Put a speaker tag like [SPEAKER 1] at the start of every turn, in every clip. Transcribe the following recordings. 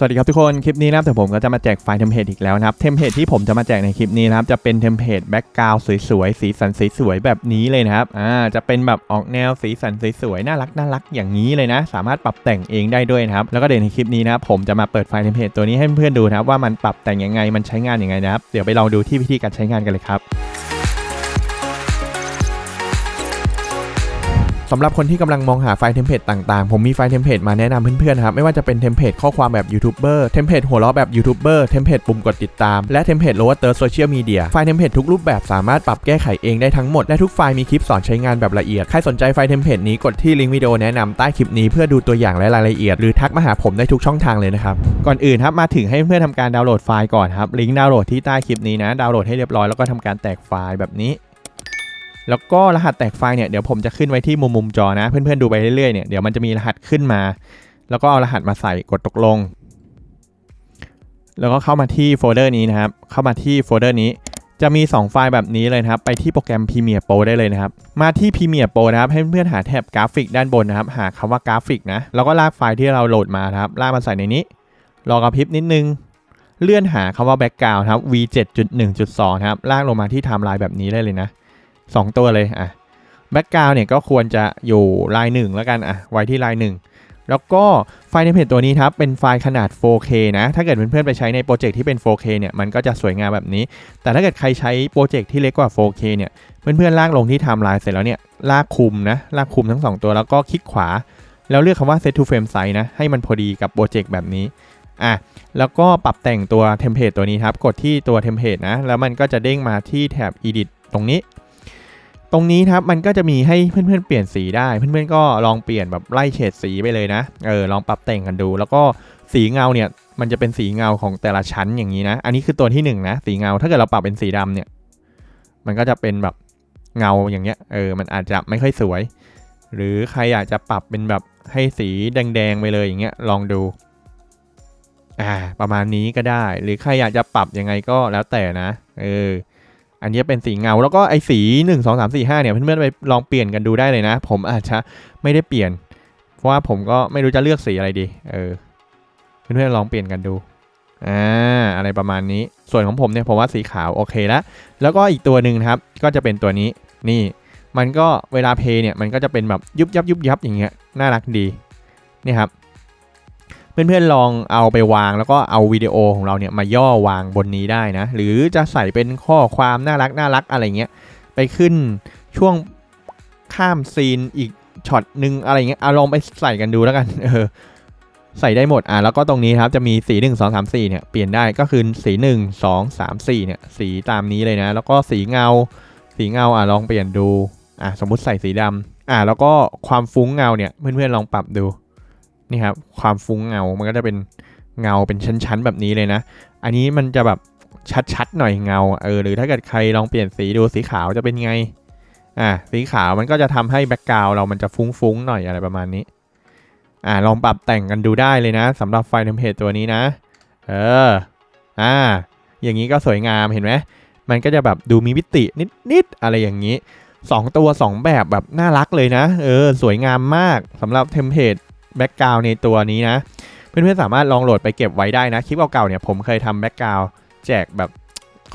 [SPEAKER 1] สวัสดีครับทุกคน คลิปนี้นะครับแต่ผมก็จะมาแจกไฟล์เทมเพลตอีกแล้วนะครับ เทมเพลตที่ผมจะมาแจกในคลิปนี้นะครับ จะเป็นเทมเพลตแบ็กกราวด์สวยๆ สีสันสวยๆ แบบนี้เลยนะครับ อ่า จะเป็นแบบออกแนวสีสันสวยๆ น่ารักน่ารักอย่างนี้เลยนะ สามารถปรับแต่งเองได้ด้วยนะครับ แล้วก็เดี๋ยวในคลิปนี้นะครับ ผมจะมาเปิดไฟล์เทมเพลตตัวนี้ให้เพื่อนๆดูนะครับว่ามันปรับแต่งยังไง มันใช้งานยังไงนะครับ เดี๋ยวไปลองดูที่วิธีการใช้งานกันเลยครับ สำหรับคนที่กำลังมองหาไฟล์เทมเพลตต่างๆ ผมมีไฟล์เทมเพลตมาแนะนำเพื่อนๆครับ ไม่ว่าจะเป็นเทมเพลตข้อความแบบยูทูบเบอร์ เทมเพลตหัวเราะแบบยูทูบเบอร์ เทมเพลตปุ่มกดติดตาม และเทมเพลตโลว์เตอร์โซเชียลมีเดีย ไฟล์เทมเพลตทุกรูปแบบสามารถปรับแก้ไขเองได้ทั้งหมด และทุกไฟล์มีคลิปสอนใช้งานแบบละเอียด ใครสนใจไฟล์เทมเพลตนี้กดที่ลิงก์วิดีโอแนะนำใต้คลิปนี้เพื่อดูตัวอย่างและรายละเอียด หรือทักมาหาผมได้ทุกช่องทางเลยนะครับ ก่อนอื่นครับมาถึงให้เพื่อนทำการดาวน์โหลดไฟล์ก่อนครับ ลิงก์ดาวน์โหลดที่ใต้คลิปนี้นะ ดาวน์โหลดให้เรียบร้อยแล้วก็ทำการแตกไฟล์แบบนี้ แล้วก็รหัสแตกไฟล์เนี่ยเดี๋ยวผมจะขึ้นไว้ที่มุมมุมจอนะ เพื่อนๆดูไปเรื่อยๆเนี่ยเดี๋ยวมันจะมีรหัสขึ้นมา แล้วก็เอารหัสมาใส่กดตกลง แล้วก็เข้ามาที่โฟลเดอร์นี้นะครับ เข้ามาที่โฟลเดอร์นี้จะมี 2 ไฟล์แบบนี้เลยนะครับ ไปที่โปรแกรม Premiere Pro ได้เลยนะครับ มาที่ Premiere Pro นะครับ ให้เพื่อนๆหาแท็บกราฟิกด้านบนนะครับ หาคำว่ากราฟิกนะ แล้วก็ลากไฟล์ที่เราโหลดมาครับ ลากมาใส่ในนี้ รอกระพริบนิดนึง เลื่อนหาคำว่า background ครับ v 7.1.2ครับ ลากลงมาที่ไทม์ไลน์แบบนี้ได้เลยนะ 2 ตัวเลยอะ background เนี่ยก็ควรจะอยู่ลายหนึ่งแล้วกันอะไว้ที่ลายหนึ่งแล้วก็ไฟล์ในเพจตัวนี้ครับเป็นไฟล์ขนาด 4K นะ ถ้าเกิดเพื่อนๆไปใช้ในโปรเจกต์ที่เป็น 4K เนี่ยมันก็จะสวยงามแบบนี้ แต่ถ้าเกิดใครใช้โปรเจกต์ที่เล็กกว่า 4K เนี่ยเพื่อนๆลากลงที่ไทม์ไลน์เสร็จแล้วเนี่ยลากคุมนะลากคุมทั้ง 2 ตัวแล้วก็คลิกขวา แล้วเลือกคำว่า set to frame size นะให้มันพอดีกับโปรเจกต์แบบนี้อะแล้วก็ปรับแต่งตัวเทมเพลตตัวนี้ครับ กดที่ตัวเทมเพลตนะ แล้วมันก็จะเด้งมาที่แถบ edit ตรงนี้ ตรงนี้ครับมันก็จะมีให้เพื่อนๆเปลี่ยนสีได้ เพื่อนๆก็ลองเปลี่ยนแบบไล่เฉดสีไปเลยนะเออลองปรับแต่งกันดู แล้วก็สีเงาเนี่ยมันจะเป็นสีเงาของแต่ละชั้นอย่างนี้นะ อันนี้คือตัวที่หนึ่งนะสีเงาถ้าเกิดเราปรับเป็นสีดำเนี่ย มันก็จะเป็นแบบเงาอย่างเงี้ยเออมันอาจจะไม่ค่อยสวย หรือใครอยากจะปรับเป็นแบบให้สีแดงๆไปเลยอย่างเงี้ยลองดูอ่าประมาณนี้ก็ได้ หรือใครอยากจะปรับยังไงก็แล้วแต่นะเออ อันนี้เป็นสีเงาแล้วก็ไอ้สี 1 2 3 4 5เนี่ยเพื่อนๆไปลองเปลี่ยนกันดูได้เลยนะ ผมอาจจะไม่ได้เปลี่ยน เพราะว่าผมก็ไม่รู้จะเลือกสีอะไรดี เออเพื่อนๆลองเปลี่ยนกันดูอ่าอะไรประมาณนี้ ส่วนของผมเนี่ยผมว่าสีขาวโอเคแล้วแล้วก็อีกตัวหนึ่งครับก็จะเป็นตัวนี้นี่ มันก็เวลาเพย์เนี่ยมันก็จะเป็นแบบยุบยับยุบยับอย่างเงี้ยน่ารักดีนี่ครับ เพื่อนๆลองเอาไปวางแล้วก็เอาวิดีโอของเราเนี่ยมาย่อวางบนนี้ได้นะ หรือจะใส่เป็นข้อความน่ารักน่ารักอะไรเงี้ยไปขึ้นช่วงข้ามซีนอีกช็อตหนึ่งอะไรเงี้ยเอาลองไปใส่กันดูแล้วกันเออใส่ได้หมดอะแล้วก็ตรงนี้ครับจะมีสี 1 2 3 4เนี่ยเปลี่ยนได้ก็คือสี 1 2 3 4เนี่ยสีตามนี้เลยนะ แล้วก็สีเงา สีเงาอะลองเปลี่ยนดูอะสมมุติใส่สีดำอะแล้วก็ความฟุ้งเงาเนี่ยเพื่อนๆลองปรับดู นี่ครับความฟุ้งเงา มันก็จะเป็นเงาเป็นชั้นๆ แบบนี้เลยนะ อันนี้มันจะแบบชัดๆหน่อยเงา เออ หรือถ้าเกิดใครลองเปลี่ยนสีดูสีขาวจะเป็นไง อ่า สีขาวมันก็จะทำให้แบ็กกราวเรามันจะฟุ้งๆหน่อยอะไรประมาณนี้ อ่า ลองปรับแต่งกันดูได้เลยนะสำหรับไฟล์เทมเพลตตัวนี้นะ เออ อ่า อย่างนี้ก็สวยงามเห็นไหม มันก็จะแบบดูมีมิตินิดๆ อะไรอย่างนี้ 2 ตัว 2 แบบแบบน่ารักเลยนะ เออ สวยงามมากสำหรับเทมเพลต แบ็กกราวในตัวนี้นะ เพื่อนๆสามารถลองโหลดไปเก็บไว้ได้นะ คลิปเก่าๆเนี่ยผมเคยทำแบ็กกราวแจกแบบ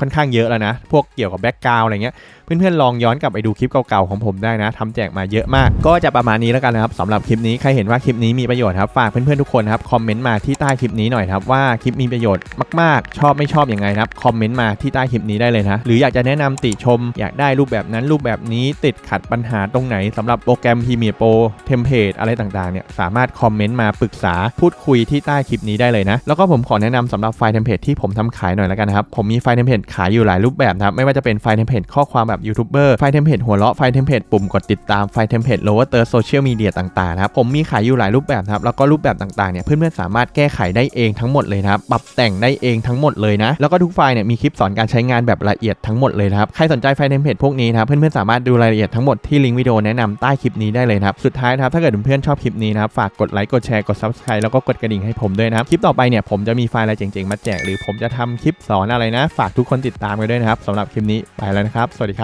[SPEAKER 1] ค่อนข้างเยอะแล้วนะ พวกเกี่ยวกับแบ็กกราวอะไรเงี้ยเพื่อนๆลองย้อนกลับไปดูคลิปเก่าๆของผมได้นะทำแจกมาเยอะมาก ก็จะประมาณนี้แล้วกันนะครับสำหรับคลิปนี้ใครเห็นว่าคลิปนี้มีประโยชน์ครับฝากเพื่อนๆทุกคนครับคอมเมนต์มาที่ใต้คลิปนี้หน่อยครับว่าคลิปมีประโยชน์มากๆ ชอบไม่ชอบอยังไงครับคอมเมนต์มาที่ใต้คลิปนี้ได้เลยนะหรืออยากจะแนะนำติชม อยากได้รูปแบบนั้นรูปแบบนี้ติดขัดปัญหาตรงไหนสำหรับโปรแกรม Premiere Pro เทมเพลตอะไรต่างๆเนี่ยสามารถคอมเมนต์มาปรึกษาพูดคุยที่ใต้คลิปนี้ได้เลยนะแล้วก็ผมขอแนะนำสำหรับไฟล์เทมเพลตที่ผมทำขายหน่อยแล้วกันนะครับผมมีไฟล์เทมเพลตขายอยู่หลายรูปแบบครับไม่ว่าจะเป็นไฟล์เทมเพลตข้อความแบบยูทูบเบอร์ไฟเทมเพลตหัวเราะไฟเทมเพลตปุ่มกดติดตามไฟเทมเพลตโลว์เตอร์โซเชียลมีเดียต่างๆนะครับผมมีขายอยู่หลายรูปแบบครับแล้วก็รูปแบบต่างๆเนี่ยเพื่อนๆสามารถแก้ไขได้เองทั้งหมดเลยนะครับปรับแต่งได้เองทั้งหมดเลยนะแล้วก็ทุกไฟล์เนี่ยมีคลิปสอนการใช้งานแบบละเอียดทั้งหมดเลยนะครับใครสนใจไฟเทมเพลตพวกนี้นะครับเพื่อนๆสามารถดูรายละเอียดทั้งหมดที่ลิงก์วิดีโอแนะนำใต้คลิปนี้ได้เลยนะครับสุดท้ายนะครับถ้าเกิดเพื่อนๆชอบคลิปนี้นะครับฝากกดไลค์กดแชร์กด subscribe แล้วก็กดกระดิ่งให้ผมด้วยนะครับคลิปต่อไปเนี่ยผมจะมีไฟล์อะไรเจ๋งๆมาแจกหรือผมจะทำคลิปสอนอะไรนะ ฝากทุกคนติดตามกันด้วยนะครับสำหรับคลิปนี้ไปแล้วนะครับ สวัสดีครับ